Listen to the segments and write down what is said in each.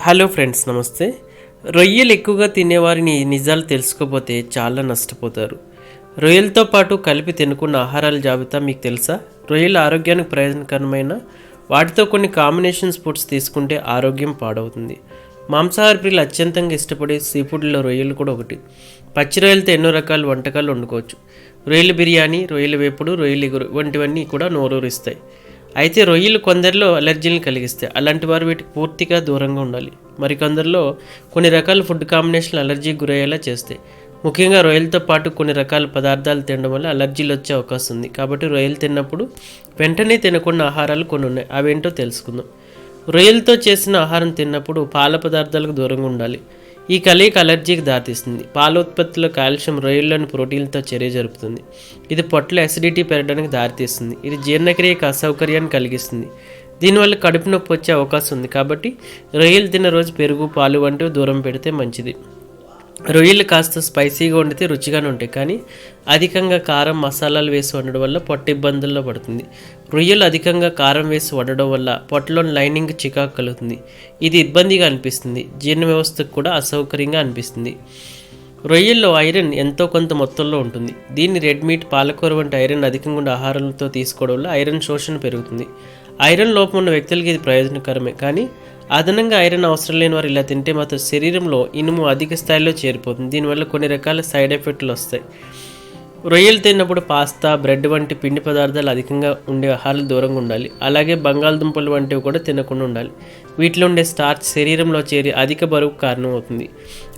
Hello friends నమస్తే. రొయ్యలు ఎక్కువగా తినేవారిని నిజాలు తెలుసుకోపోతే చాలా నష్టపోతారు. రొయ్యలతో పాటు కలిపి తినకున్న ఆహారాల జాబితా మీకు తెలుసా? రొయ్యలు ఆరోగ్యానికి ప్రయోజనకరమైన వాటితో కొన్ని కాంబినేషన్స్ ఫుడ్స్ తీసుకుంటే ఆరోగ్యం పాడవుతుంది. మాంసాహార ప్రియులు అత్యంతంగా ఇష్టపడే సీ ఫుడ్లో రొయ్యలు కూడా ఒకటి. పచ్చి రొయ్యలతో ఎన్నో రకాల వంటకాలు వండుకోవచ్చు. రొయ్యల బిర్యానీ రొయ్యల వేపుడు రొయ్యలు ఎగురు వంటివన్నీ కూడా నోరూరిస్తాయి. అయితే రొయ్యలు కొందరిలో అలర్జీలను కలిగిస్తాయి. అలాంటి వారు వీటికి పూర్తిగా దూరంగా ఉండాలి. మరికొందరిలో కొన్ని రకాల ఫుడ్ కాంబినేషన్లు అలర్జీకి గురయ్యేలా చేస్తాయి. ముఖ్యంగా రొయ్యలతో పాటు కొన్ని రకాల పదార్థాలు తినడం వల్ల అలర్జీలు వచ్చే అవకాశం ఉంది. కాబట్టి రొయ్యలు తిన్నప్పుడు వెంటనే తినకుండా ఆహారాలు కొన్ని ఉన్నాయి. అవేంటో తెలుసుకుందాం. రొయ్యలతో చేసిన ఆహారం తిన్నప్పుడు పాల పదార్థాలకు దూరంగా ఉండాలి. ఈ కలయిక అలర్జీకి దారితీస్తుంది. పాల ఉత్పత్తిలో కాల్షియం రొయ్యల్లోని ప్రోటీన్లతో చర్య జరుపుతుంది. ఇది పొట్టలో అసిడిటీ పెరగడానికి దారితీస్తుంది. ఇది జీర్ణక్రియకు అసౌకర్యాన్ని కలిగిస్తుంది. దీనివల్ల కడుపు నొప్పి వచ్చే అవకాశం ఉంది కాబట్టి రొయ్యలు తిన్న రోజు పెరుగు పాలు వంటివి దూరం పెడితే మంచిది. రొయ్యలు కాస్త స్పైసీగా వండితే రుచిగానే ఉంటాయి. కానీ అధికంగా కారం మసాలాలు వేసి వండడం వల్ల పొట్ట ఇబ్బందుల్లో పడుతుంది. రొయ్యలు అధికంగా కారం వేసి వడడం వల్ల పొట్టలోని లైనింగ్ చికాకు కలుగుతుంది. ఇది ఇబ్బందిగా అనిపిస్తుంది. జీర్ణ వ్యవస్థకు కూడా అసౌకర్యంగా అనిపిస్తుంది. రొయ్యల్లో ఐరన్ ఎంతో కొంత మొత్తంలో ఉంటుంది. దీన్ని రెడ్ మీట్ పాలకూర వంటి ఐరన్ అధికంగా ఉండే ఆహారాలతో తీసుకోవడం వల్ల ఐరన్ శోషణ పెరుగుతుంది. ఐరన్ లోపం ఉన్న వ్యక్తులకి ఇది ప్రయోజనకరమే. కానీ అదనంగా ఐరన్ అవసరం లేని వారు ఇలా తింటే మాత్రం శరీరంలో ఇనుము అధిక స్థాయిలో చేరిపోతుంది. దీనివల్ల కొన్ని రకాల సైడ్ ఎఫెక్ట్లు వస్తాయి. రొయ్యలు తిన్నప్పుడు పాస్తా బ్రెడ్ వంటి పిండి పదార్థాలు అధికంగా ఉండే ఆహారాలు దూరంగా ఉండాలి. అలాగే బంగాళదుంపలు వంటివి కూడా తినకుండా ఉండాలి. వీటిలో ఉండే స్టార్చ్ శరీరంలో చేరి అధిక బరువుకు కారణమవుతుంది.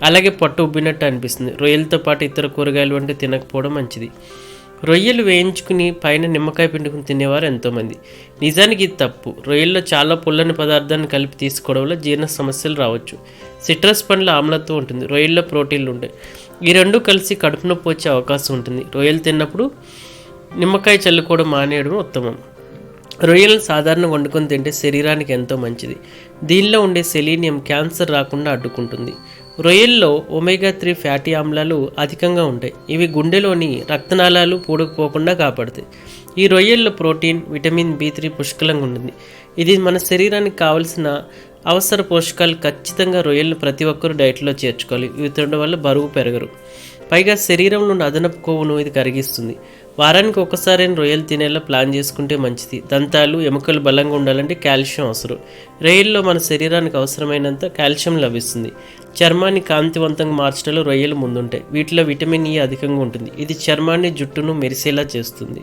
అలాగే పొట్ట ఉబ్బినట్టు అనిపిస్తుంది. రొయ్యలతో పాటు ఇతర కూరగాయలు వంటివి తినకపోవడం మంచిది. రొయ్యలు వేయించుకుని పైన నిమ్మకాయ పిండుకుని తినేవారు ఎంతోమంది. నిజానికి ఇది తప్పు. రొయ్యల్లో చాలా పుల్లని పదార్థాన్ని కలిపి తీసుకోవడం వల్ల జీర్ణ సమస్యలు రావచ్చు. సిట్రస్ పండ్ల ఆమ్లత్వం ఉంటుంది. రొయ్యల్లో ప్రోటీన్లు ఉంటాయి. ఈ రెండు కలిసి కడుపు నొప్పి వచ్చే అవకాశం ఉంటుంది. రొయ్యలు తిన్నప్పుడు నిమ్మకాయ చల్లుకోవడం మానేయడం ఉత్తమం. రొయ్యలను సాధారణంగా వండుకొని తింటే శరీరానికి ఎంతో మంచిది. దీనిలో ఉండే సెలీనియం క్యాన్సర్ రాకుండా అడ్డుకుంటుంది. రొయ్యల్లో ఒమేగా త్రీ ఫ్యాటీ ఆమ్లాలు అధికంగా ఉంటాయి. ఇవి గుండెలోని రక్తనాళాలు పూడకపోకుండా కాపాడుతాయి. ఈ రొయ్యల్లో ప్రోటీన్ విటమిన్ బి త్రీ పుష్కలంగా ఉంటుంది. ఇది మన శరీరానికి కావలసిన అవసర పోషకాలు ఖచ్చితంగా రొయ్యలను ప్రతి ఒక్కరూ డైట్లో చేర్చుకోవాలి. ఇవి తినడం వల్ల బరువు పెరగరు. పైగా శరీరంలో అదనపు కొవ్వును ఇది కరిగిస్తుంది. వారానికి ఒకసారి రొయ్యలు తినేలా ప్లాన్ చేసుకుంటే మంచిది. దంతాలు ఎముకలు బలంగా ఉండాలంటే కాల్షియం అవసరం. రొయ్యల్లో మన శరీరానికి అవసరమైనంత కాల్షియం లభిస్తుంది. చర్మాన్ని కాంతివంతంగా మార్చడంలో రొయ్యలు ముందుంటాయి. వీటిలో విటమిన్ ఈ అధికంగా ఉంటుంది. ఇది చర్మాన్ని జుట్టును మెరిసేలా చేస్తుంది.